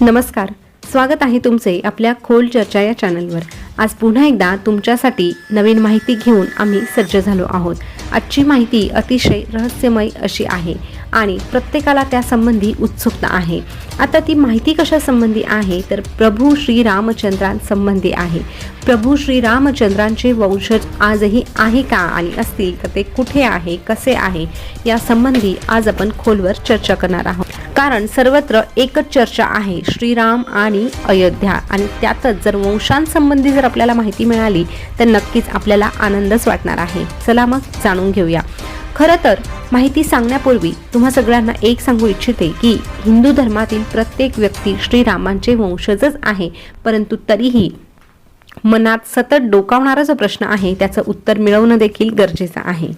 नमस्कार. स्वागत आहे तुमचे आपल्या खोल चर्चा या चॅनलवर. आज पुन्हा एकदा तुमच्यासाठी नवीन माहिती घेऊन आम्ही सज्ज झालो आहोत. आजची माहिती अतिशय रहस्यमय अशी आहे आणि प्रत्येकाला त्यासंबंधी उत्सुकता आहे. आता ती माहिती कशासंबंधी आहे तर प्रभू श्री रामचंद्रांसंबंधी आहे. प्रभू श्री रामचंद्रांचे वंशज आजही आहे का आणि असतील तर ते कुठे आहे कसे आहे या संबंधी आज आपण खोलवर चर्चा करणार आहोत. कारण सर्वत्र एकच चर्चा आहे श्रीराम आणि अयोध्या. आणि त्यातच जर वंशांसंबंधी जर आपल्याला माहिती मिळाली तर नक्कीच आपल्याला आनंदच वाटणार आहे. चला मग जाणून घेऊया. खरं तर माहिती सांगण्यापूर्वी तुम्हा सगळ्यांना एक सांगू इच्छिते की हिंदू धर्मातील प्रत्येक व्यक्ती श्रीरामांचे वंशजच आहे. परंतु तरीही मनात सतत डोकावणारा जो प्रश्न आहे त्याचं उत्तर मिळवणं देखील गरजेचं आहे.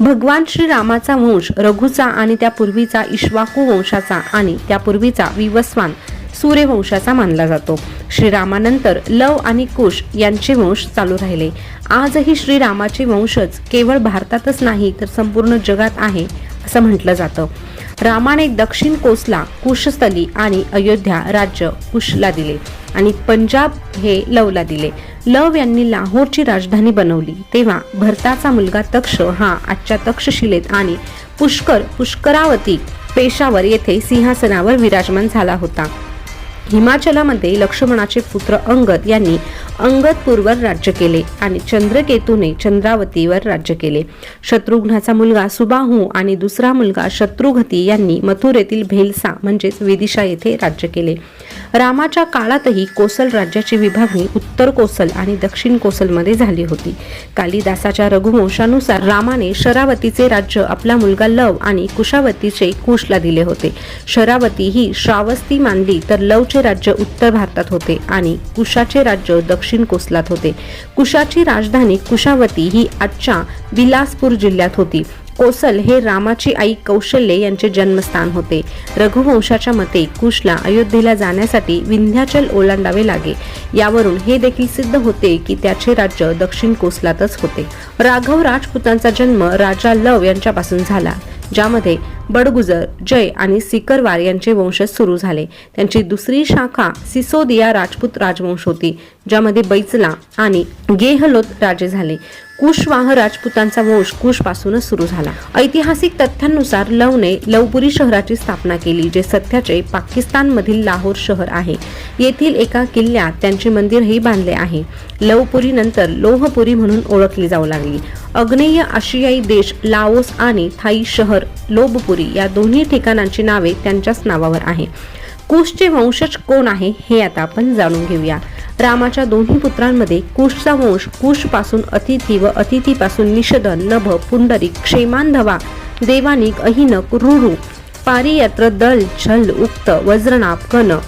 भगवान श्रीरामाचा वंश रघुचा आणि त्यापूर्वीचा इश्वाकू वंशाचा आणि त्यापूर्वीचा विवस्वान सूर्यवंशाचा मानला जातो. श्रीरामानंतर लव आणि कुश यांचे वंश चालू राहिले. आजही श्रीरामाचे वंशज केवळ भारतातच नाही तर संपूर्ण जगात आहे असं म्हटलं जातं. रामाने दक्षिण कोसला कुशस्थली आणि अयोध्या राज्य कुशला दिले आणि पंजाब हे लवला दिले. लव यांनी लाहोरची राजधानी बनवली. तेव्हा भरताचा मुलगा तक्ष हा आजच्या तक्षशिलेत आणि पुष्कर पुष्करावती पेशावर येथे सिंहासनावर विराजमान झाला होता. हिमाचलामध्ये लक्ष्मणाचे पुत्र अंगद यांनी अंगदपूरवर राज्य केले आणि चंद्रकेतूने चंद्रावतीवर राज्य केले. शत्रुघ्नाचा मुलगा सुबाहू आणि दुसरा मुलगा शत्रुघती यांनी मथुरेतील भेलसा म्हणजेच विदिशा येथे राज्य केले. रामाच्या काळातही कोसल राज्याची विभागणी उत्तर कोसल आणि दक्षिण कोसलमध्ये झाली होती. कालिदासाच्या रघुवंशानुसार रामाने शरावतीचे राज्य आपला मुलगा लव आणि कुशावतीचे कुशला दिले होते. शरावती ही श्रावस्ती मानली तर लवचे राज्य उत्तर भारतात होते आणि कुशाचे राज्य दक्षिण कोसलात होते. कुशाची राजधानी कुशावती ही आजच्या बिलासपूर जिल्ह्यात होती. कोसल हे रामाची आई कौशल्य यांचे जन्मस्थान होते. रघुवंशाच्या मते कुशला अयोध्येला जाण्यासाठी विंध्याचल ओलांडावे लागे. यावरून हे देखील सिद्ध होते की त्याचे राज्य दक्षिण कोसलातच होते. राघव राजपुतांचा जन्म राजा लव यांच्यापासून झाला. ज्यामध्ये बडगुजर जय आणि सिकरवार यांचे वंशज सुरू झाले. त्यांची दुसरी शाखा सिसोदिया राजपूत राजवंश होती ज्यामध्ये बैचला आणि गेहलोत राजे झाले. कुशवाह राजपुतांचा वंश कुशपासूनच सुरू झाला. ऐतिहासिक तथ्यांनुसार लवने लवपुरी शहराची स्थापना केली जे सध्याचे पाकिस्तानमधील लाहोर शहर आहे. येथील एका किल्ल्यात त्यांचे मंदिरही बांधले आहे. लवपुरी नंतर लोहपुरी म्हणून ओळखली जाऊ लागली. अग्नेय आशियाई देश लाओस आणि थाई शहर लोबपुरी या दोन्ही ठिकाणांची नावे त्यांच्याच नावावर आहे. कुशचे वंशज कोण आहे हे आता आपण जाणून घेऊया. रामाच्या दोन्ही पुत्रांमध्ये कुशचा वंश कुशपासून अतिथी व अतिथीपासून निषदन नभ पुंडरिक क्षेमांधवा देवानिक अहिनक रुरु पारियत्र दल छल उक्त वज्रनाभ कन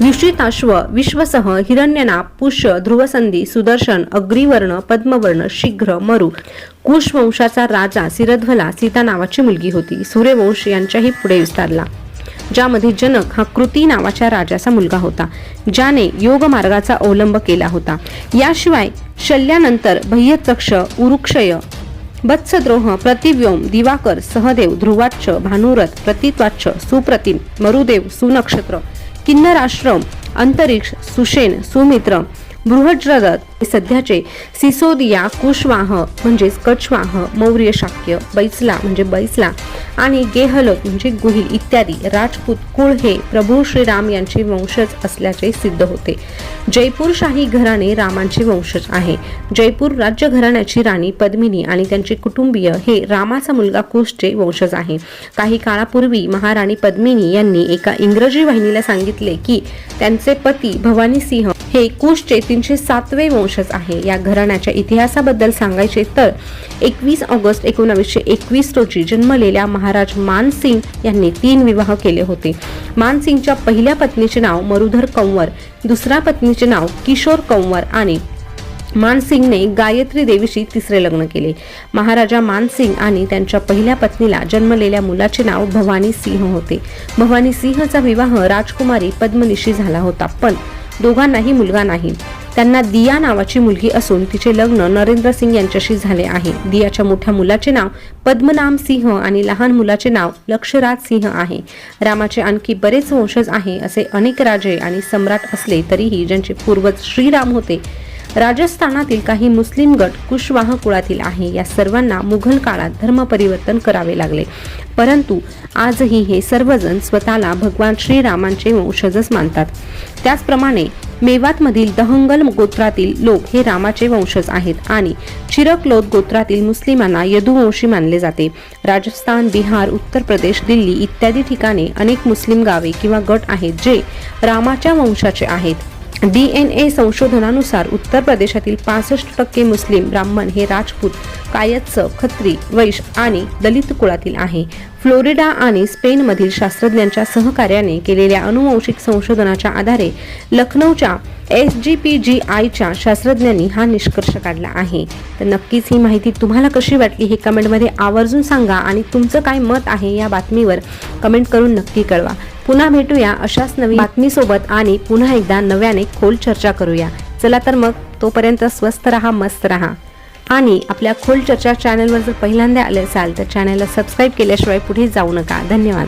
विश्रिताश्व विश्वसह हिरण्यनाभ पुष्य ध्रुवसंधी सुदर्शन अग्रिवर्ण पद्मवर्ण शीघ्र मरु. कुशवंशाचा राजा सिरध्वला सीता नावाची मुलगी होती. सूर्यवंश यांच्याही पुढे विस्तारला. ज्यामध्ये जनक हा कृती नावाच्या राजाचा मुलगा होता ज्याने योग मार्गाचा अवलंब केला होता. याशिवाय शल्यानंतर भय्यचक्ष उरुक्षय वत्सद्रोह प्रतिव्योम दिवाकर सहदेव ध्रुवाच्छ भानुरथ प्रतित्वाच्छ सुप्रतिम मरुदेव सुनक्षत्र किन्नराश्रम अंतरिक्ष सुशेन सुमित्र बृहज्रदत. सध्याचे सिसोदिया कुशवाह म्हणजेच कछवाह मौर्य शाक्य बैसला म्हणजे बैसला आणि गेहलोत म्हणजे गुहिल इत्यादी राजपूत कुळ हे प्रभू श्रीराम यांचे वंशज असल्याचे सिद्ध होते. जयपूर शाही घराणे रामांचे वंशज आहे. जयपूर राज्य घराण्याची राणी पद्मिनी आणि त्यांचे कुटुंबीय हे रामाचा मुलगा कुशचे वंशज आहे. काही काळापूर्वी महाराणी पद्मिनी यांनी एका इंग्रजी वाहिनीला सांगितले की त्यांचे पती भवानी सिंह हे कुशचे तीनशे सातवे वंशज आहे. या घराण्याच्या इतिहासाबद्दल सांगायचे तर एकवीस ऑगस्ट एकोणावीसशे एकवीस रोजी जन्मलेल्या महाराज मानसिंग यांनी तीन विवाह केले होते. मानसिंगच्या पहिल्या पत्नीचे नाव मरुधर कंवर दुसऱ्या पत्नीचे नाव किशोर कंवर आणि मानसिंगने गायत्री देवीशी तिसरे लग्न केले. महाराजा मानसिंग आणि त्यांच्या पहिल्या पत्नीला जन्मलेल्या मुलाचे नाव भवानी सिंह होते. भवानी सिंहचा विवाह राजकुमारी पद्मनिशी झाला होता पण दोघांनाही मुलगा नाही. त्यांना दिया नावाची मुलगी असून तिचे लग्न नरेंद्र सिंग यांच्याशी झाले आहे. दियाच्या मोठ्या मुलाचे नाव पद्मनाम सिंह आणि लहान मुलाचे नाव लक्षराज सिंह आहे. रामाचे आणखी बरेच वंशज आहे असे अनेक राजे आणि सम्राट असले तरीही ज्यांचे पूर्वज श्रीराम होते राजस्थानातील काही मुस्लिम गट कुशवाह कुळातील आहे. या सर्वांना मुघल काळात धर्म परिवर्तन करावे लागले. परंतु आजही हे सर्वजण स्वतःला भगवान श्रीरामांचे वंशजच मानतात. त्याचप्रमाणे मेवातमधील दहंगल गोत्रातील लोक हे रामाचे वंशज आहेत आणि चिरकलोद गोत्रातील मुस्लिमांना यदुवंशी मानले जाते. राजस्थान बिहार उत्तर प्रदेश दिल्ली इत्यादी ठिकाणी अनेक मुस्लिम गावे किंवा गट आहेत जे रामाच्या वंशाचे आहेत. डी एन ए संशोधनानुसार उत्तर प्रदेशातील पासष्ट टक्के मुस्लिम ब्राह्मण हे राजपूत कायत्स खत्री वैश आणि दलित कुळातील आहे. फ्लोरिडा आणि स्पेनमधील शास्त्रज्ञांच्या सहकार्याने केलेल्या अनुवंशिक संशोधनाच्या आधारे लखनौच्या एस जी पी जी आयच्या शास्त्रज्ञांनी हा निष्कर्ष काढला आहे. तर नक्कीच ही माहिती तुम्हाला कशी वाटली हे कमेंटमध्ये आवर्जून सांगा आणि तुमचं काय मत आहे या बातमीवर कमेंट करून नक्की कळवा. पुन्हा भेटूया अशाच नवीन बातमीसोबत आणि पुन्हा एकदा नव्याने खोल चर्चा करूया. चला तर मग तोपर्यंत स्वस्त रहा मस्त रहा. आणि आपल्या खोल चर्चा चॅनलवर जर पहिल्यांदा आले असाल तर चॅनलला सबस्क्राईब केल्याशिवाय पुढे जाऊ नका. धन्यवाद.